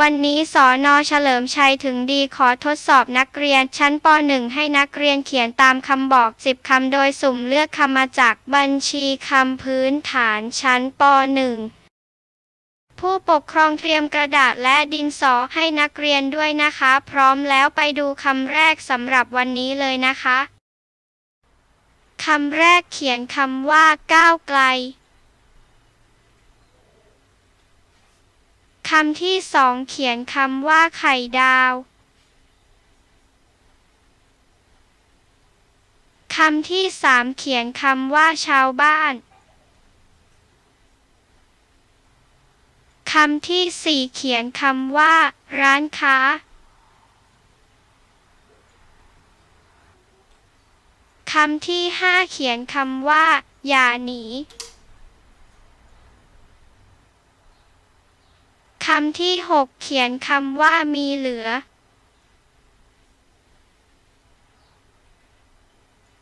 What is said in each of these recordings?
วันนี้สอนอเฉลิมชัยถึงดีขอทดสอบนักเรียนชั้นป .1 ให้นักเรียนเขียนตามคำบอก 10 คำโดยสุ่มเลือกคำมาจากบัญชีคำพื้นฐานชั้นป .1 ผู้ปกครองเตรียมกระดาษและดินสอให้นักเรียนด้วยนะคะ พร้อมแล้วไปดูคำแรกสำหรับวันนี้เลยนะคะ คำแรกเขียนคำว่าก้าวไกลำที่สองเขียนคำว่าไข่ดาว คำที่สามเขียนคำว่าชาวบ้าน คำที่สี่เขียนคำว่า ร้านค้า คำที่ห้าเขียนคำว่า อย่าหนี คำที่หกเขียนคำว่ามีเหลือ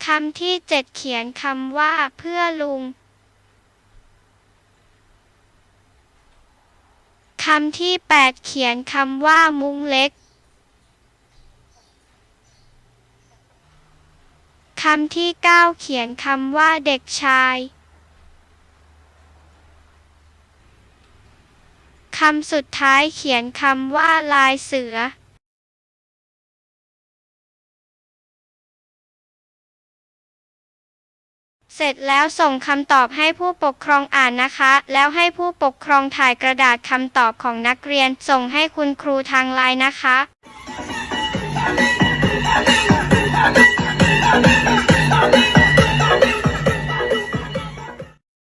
คำที่เจ็ดเขียนคำว่าเพื่อลุง คำที่แปดเขียนคำว่ามุ้งเล็ก คำที่เก้าเขียนคำว่าเด็กชาย คำสุดท้ายเขียนคำว่าลายเสือเสร็จแล้วส่งคำตอบให้ผู้ปกครองอ่านนะคะ แล้วให้ผู้ปกครองถ่ายกระดาษคำตอบของนักเรียน ส่งให้คุณครูทางไลน์นะคะ